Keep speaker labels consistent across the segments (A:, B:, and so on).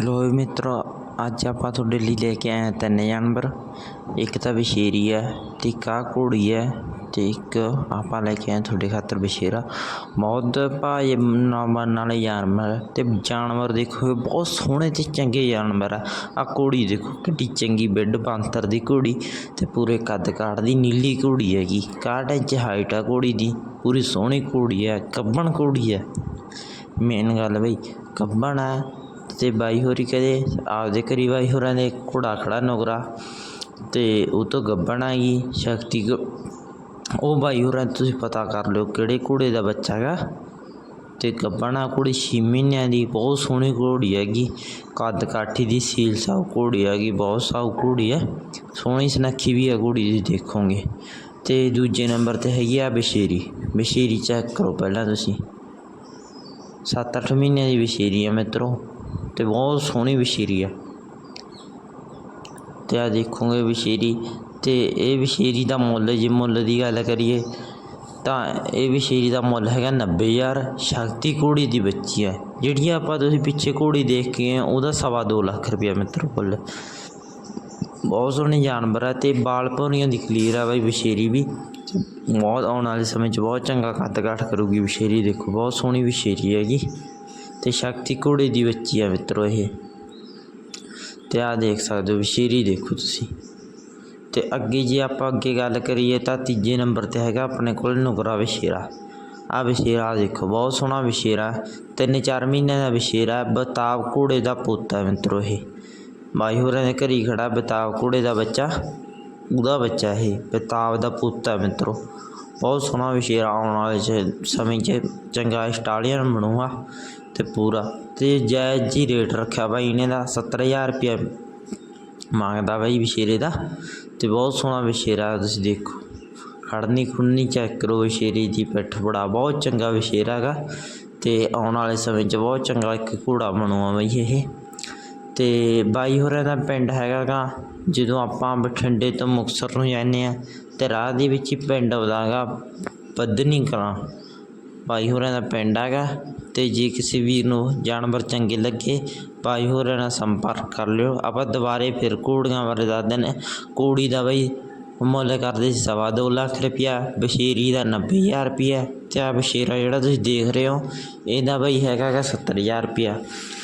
A: ਲੋ ਵੀ ਮਿੱਤਰੋ, ਅੱਜ ਆਪਾਂ ਤੁਹਾਡੇ ਲਈ ਲੈ ਕੇ ਆਏ ਤਿੰਨ ਜਾਨਵਰ। ਇੱਕ ਤਾਂ ਵਿਸ਼ੇਰੀ ਹੈ ਤੇ ਇੱਕ ਆਹ ਘੋੜੀ ਹੈ ਤੇ ਇੱਕ ਆਪਾਂ ਲੈ ਕੇ ਆਏ ਤੁਹਾਡੇ ਖਾਤਰ ਵਿਸ਼ੇਰਾ ਬਹੁਤ ਭਾਈ ਨਾਮਨ ਵਾਲੇ ਜਾਨਵਰ ਹੈ ਤੇ ਜਾਨਵਰ ਦੇਖੋ ਬਹੁਤ ਸੋਹਣੇ ਤੇ ਚੰਗੇ ਜਾਨਵਰ ਆ। ਆ ਘੋੜੀ ਦੇਖੋ, ਕਿੱਡੀ ਚੰਗੀ ਬਿੱਡ ਬਾਂਤਰ ਦੀ ਘੋੜੀ ਤੇ ਪੂਰੇ ਕੱਦ ਕਾਠ ਦੀ ਨੀਲੀ ਘੋੜੀ ਹੈਗੀ। 61 ਇੰਚ ਹਾਈਟ ਆ ਘੋੜੀ ਦੀ, ਪੂਰੀ ਸੋਹਣੀ ਘੋੜੀ ਹੈ, ਕੱਬਣ ਘੋੜੀ ਹੈ। ਮੇਨ ਗੱਲ ਬਈ, ਕੱਬਣ ਹੈ ਤੇ ਬਾਈ ਹੋਰੀ ਕਹਦੇ ਆਪਦੇ ਘਰੀ ਬਾਈ ਹੋਰਾਂ ਦੇ ਘੋੜਾ ਖੜਾ ਨੁਗਰਾ ਤੇ ਉਹ ਤੋਂ ਗੱਬਣ ਆ ਗਈ, ਸ਼ਕਤੀ ਉਹ ਬਾਈ ਹੋਰਾਂ ਤੋਂ ਤੁਸੀਂ ਪਤਾ ਕਰ ਲਿਓ ਕਿਹੜੇ ਘੋੜੇ ਦਾ ਬੱਚਾ ਹੈਗਾ ਤੇ ਗੱਬਣਾ ਘੋੜੀ 6 ਮਹੀਨਿਆਂ ਦੀ, ਬਹੁਤ ਸੋਹਣੀ ਘੋੜੀ ਹੈਗੀ, ਕੱਦ ਕਾਠੀ ਦੀ, ਸੀਲ ਸਾਊ ਘੋੜੀ ਹੈਗੀ, ਬਹੁਤ ਸਾਊ ਘੋੜੀ ਹੈ, ਸੋਹਣੀ ਸੁਨੱਖੀ ਵੀ ਹੈ ਘੋੜੀ ਤੁਸੀਂ ਦੇਖੋਗੇ। ਤੇ ਦੂਜੇ ਨੰਬਰ ਤੇ ਹੈਗੀ ਆ ਬਸ਼ੇਰੀ ਬਸ਼ੇਰੀ ਚੈੱਕ ਕਰੋ ਪਹਿਲਾਂ ਤੁਸੀਂ। 7-8 ਮਹੀਨਿਆਂ ਦੀ ਵਿਸ਼ੇਰੀ ਆ ਮਿੱਤਰੋ। ਤੇ ਬਹੁਤ ਸੋਹਣੀ ਵਿਸ਼ੇਰੀ ਆ। ਤੇ ਆ ਦੇਖੋਗੇ ਵਿਸ਼ੇਰੀ, ਤੇ ਇਹ ਵਿਸ਼ੇਰੀ ਦਾ ਮੁੱਲ, ਜੇ ਮੁੱਲ ਦੀ ਗੱਲ ਕਰੀਏ, ਤਾਂ ਇਹ ਵਿਸ਼ੇਰੀ ਦਾ ਮੁੱਲ ਹੈਗਾ 90000 ਸ਼ਕਤੀ ਘੋੜੀ ਦੀ ਬੱਚੀ ਹੈ ਜਿਹੜੀਆਂ ਆਪਾਂ ਤੁਸੀਂ ਪਿੱਛੇ ਘੋੜੀ ਦੇਖ ਕੇ ਆਏ ਉਹਦਾ ਸਵਾ ਦੋ ਲੱਖ ਰੁਪਇਆ ਮਿੱਤਰੋ ਕੁੱਲ। ਬਹੁਤ ਸੋਹਣੇ ਜਾਨਵਰ ਆ ਤੇ ਬਾਲ ਭੌਰੀਆਂ ਦੀ ਕਲੀਅਰ ਆ ਬਾਈ ਵਿਸ਼ੇਰੀ ਵੀ। ਬਹੁਤ ਆਉਣ ਵਾਲੇ ਸਮੇਂ 'ਚ ਬਹੁਤ ਚੰਗਾ ਕੱਦ ਕਾਠ ਕਰੂਗੀ ਵਿਸ਼ੇਰੀ, ਦੇਖੋ, ਬਹੁਤ ਸੋਹਣੀ ਵਿਸ਼ੇਰੀ ਹੈਗੀ। ਤੇ ਸ਼ਕਤੀ ਘੋੜੇ ਦੀ ਬੱਚੀ ਆ ਮਿੱਤਰੋ ਇਹ। ਤੇ ਆ ਦੇਖ ਸਕਦੇ ਹੋ ਵਿਸ਼ੇਰੀ ਦੇਖੋ ਤੁਸੀਂ। ਤੇ ਅੱਗੇ ਜੇ ਆਪਾਂ ਅੱਗੇ ਗੱਲ ਕਰੀਏ ਤਾਂ ਤੀਜੇ ਨੰਬਰ ਤੇ ਹੈਗਾ ਆਪਣੇ ਕੋਲ ਨੁਕਰਾ ਵਿਸ਼ੇਰਾ ਆ ਵਿਸ਼ੇਰਾ ਦੇਖੋ, ਬਹੁਤ ਸੋਹਣਾ ਵਿਸ਼ੇਰਾ ਤਿੰਨ ਚਾਰ ਮਹੀਨਿਆਂ ਦਾ ਵਿਸ਼ੇਰਾ ਬਤਾਵ ਘੋੜੇ ਦਾ ਪੋਤਾ ਹੈ ਮਿੱਤਰੋ ਇਹ। ਬਾਈ ਹੋਰਾਂ ਦੇ ਘਰੀ ਖੜਾ ਬਤਾਵ ਘੋੜੇ ਦਾ ਬੱਚਾ, ਉਹਦਾ ਬੱਚਾ ਇਹ, ਬਤਾਵ ਦਾ ਪੋਤਾ ਮਿੱਤਰੋ। ਬਹੁਤ ਸੋਹਣਾ ਵਿਸ਼ੇਰਾ ਆਉਣ ਵਾਲੇ ਸਮੇਂ 'ਚ ਚੰਗਾ ਸਟਾਲੀਅਨ ਬਣੂਗਾ ਤੇ ਪੂਰਾ। ਤੇ ਜਾਇਜ਼ ਜੀ ਰੇਟ ਰੱਖਿਆ ਬਾਈ ਇਹਨੇ ਦਾ 70000 ਰੁਪਇਆ ਮੰਗਦਾ ਬਾਈ ਵਿਸ਼ੇਰੇ ਦਾ। ਤੇ ਬਹੁਤ ਸੋਹਣਾ ਵਿਸ਼ੇਰਾ ਤੁਸੀਂ ਦੇਖੋ। ਖੜਨੀ ਖੁੰਨੀ ਚੈੱਕ ਕਰੋ ਵਿਸ਼ੇਰੀ ਦੀ ਪਿੱਠ ਬੜਾ, ਬਹੁਤ ਚੰਗਾ ਵਿਸ਼ੇਰਾ ਹੈਗਾ। ਤੇ ਆਉਣ ਵਾਲੇ ਸਮੇਂ 'ਚ ਬਹੁਤ ਚੰਗਾ ਇੱਕ ਘੋੜਾ ਬਣੂਗਾ ਬਾਈ ਇਹ। ਅਤੇ ਬਾਈ ਹੋਰਾਂ ਦਾ ਪਿੰਡ ਹੈਗਾ ਗਾ ਜਦੋਂ ਆਪਾਂ ਬਠਿੰਡੇ ਤੋਂ ਮੁਕਤਸਰ ਨੂੰ ਜਾਂਦੇ ਹਾਂ ਅਤੇ ਰਾਹ ਦੇ ਵਿੱਚ ਹੀ ਪਿੰਡ ਆਉਂਦਾ ਗਾ ਬੱਧਨੀ ਕਲਾਂ। ਬਾਈ ਹੋਰਾਂ ਦਾ ਪਿੰਡ ਹੈਗਾ ਅਤੇ ਜੇ ਕਿਸੇ ਵੀਰ ਨੂੰ ਜਾਨਵਰ ਚੰਗੇ ਲੱਗੇ, ਬਾਈ ਹੋਰਾਂ ਨਾਲ ਸੰਪਰਕ ਕਰ ਲਿਓ। ਆਪਾਂ ਦੁਬਾਰੇ ਫਿਰ ਘੋੜੀਆਂ ਬਾਰੇ ਦੱਸਦੇ ਨੇ ਘੋੜੀ ਦਾ ਬਈ ਮੁੱਲ ਕਰਦੇ ਸੀ ਸਵਾ ਦੋ ਲੱਖ ਰੁਪਈਆ ਬਸ਼ੀਰੀ ਦਾ 90000 ਰੁਪਇਆ ਤੇ ਆ ਬਸ਼ੀਰਾ ਜਿਹੜਾ ਤੁਸੀਂ ਦੇਖ ਰਹੇ ਹੋ, ਇਹਦਾ ਬਈ ਹੈਗਾ ਗਾ ਸੱਤਰ ਹਜ਼ਾਰ ਰੁਪਈਆ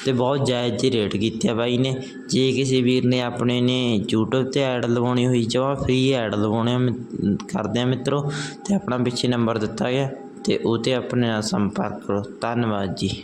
A: ਤੇ ਬਹੁਤ ਜਾਇਜ਼ ਜੀ ਰੇਟ ਕੀਤੇ ਆ ਬਾਈ ਨੇ। ਜੇ ਕਿਸੇ ਵੀਰ ਨੇ ਆਪਣੇ ਨੇ YouTube ਤੇ ਐਡ ਲਵਾਉਣੀ ਹੋਈ ਜਮਾ ਫ੍ਰੀ ਐਡ ਲਵਾਉਣੇ ਆ ਮਿ- ਕਰਦੇ ਆ ਮਿੱਤਰੋ, ਤੇ ਆਪਣਾ ਪਿੱਛੇ ਨੰਬਰ ਦਿੱਤਾ ਗਿਆ, ਤੇ ਉਹ ਤੇ ਆਪਣੇ ਨਾਲ ਸੰਪਰਕ ਕਰੋ। ਧੰਨਵਾਦ ਜੀ।